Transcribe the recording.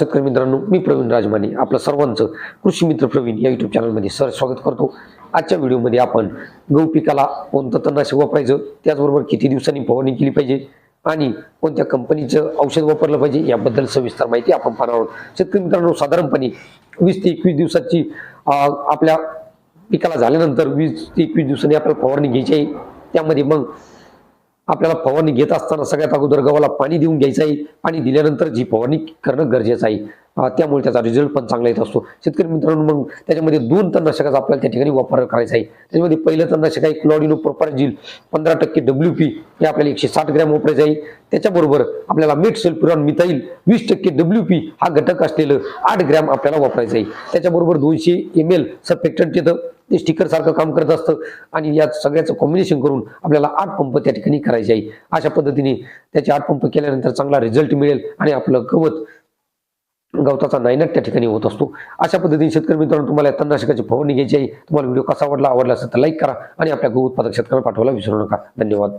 शेतकरी मित्रांनो मी प्रवीण राजमाने आपलं सर्वांचं कृषी मित्र प्रवीण या युट्यूब चॅनलमध्ये सर स्वागत करतो. आजच्या व्हिडिओमध्ये आपण गहू पिकाला कोणतं तणनाशक वापरायचं त्याचबरोबर किती दिवसांनी फवारणी केली पाहिजे आणि कोणत्या कंपनीचं औषध वापरलं पाहिजे याबद्दल सविस्तर माहिती आपण पाहणार आहोत. शेतकरी मित्रांनो साधारणपणे वीस ते एकवीस दिवसाची आपल्या पिकाला झाल्यानंतर वीस ते एकवीस दिवसांनी आपल्याला फवारणी घ्यायची आहे. त्यामध्ये मग आपल्याला फवारणी घेत असताना सगळ्यात अगोदर गव्हाला पाणी देऊन घ्यायचं आहे. पाणी दिल्यानंतर जी फवारणी करणं गरजेचं आहे. त्यामुळे त्याचा रिझल्ट पण चांगला येत असतो. शेतकरी मित्रांनो मग त्याच्यामध्ये दोन तणनाशकाचा आपल्याला त्या ठिकाणी वापर करायचा आहे. त्याच्यामध्ये पहिलं तणनाशक आहे क्लॉडिनो प्रोपारजिल पंधरा टक्के डब्ल्यू पी हे आपल्याला एकशे साठ ग्रॅम वापरायचं आहे. त्याच्याबरोबर आपल्याला मिठ सल्फ्युरॉन मिथाईल वीस टक्के डब्ल्यू पी हा घटक असलेलं आठ ग्रॅम आपल्याला वापरायचं आहे. त्याच्याबरोबर दोनशे एम एल सफेक्टंट येतं. ते स्टिकर सारखं काम करत असतं. आणि या सगळ्याचं कॉम्बिनेशन करून आपल्याला आठ पंप त्या ठिकाणी करायचे आहे. अशा पद्धतीने त्याचे आठ पंप केल्यानंतर चांगला रिझल्ट मिळेल आणि आपलं गवत गवताचा नायनाट त्या ठिकाणी होत असतो. अशा पद्धतीने शेतकरी मित्रांनो तुम्हाला या तणनाशकाची फवारणी घ्यायची आहे. तुम्हाला व्हिडिओ कसा आवडला आवडला असेल तर लाईक करा आणि आपल्या गहू उत्पादक शेतकऱ्यांना पाठवायला विसरू नका. धन्यवाद.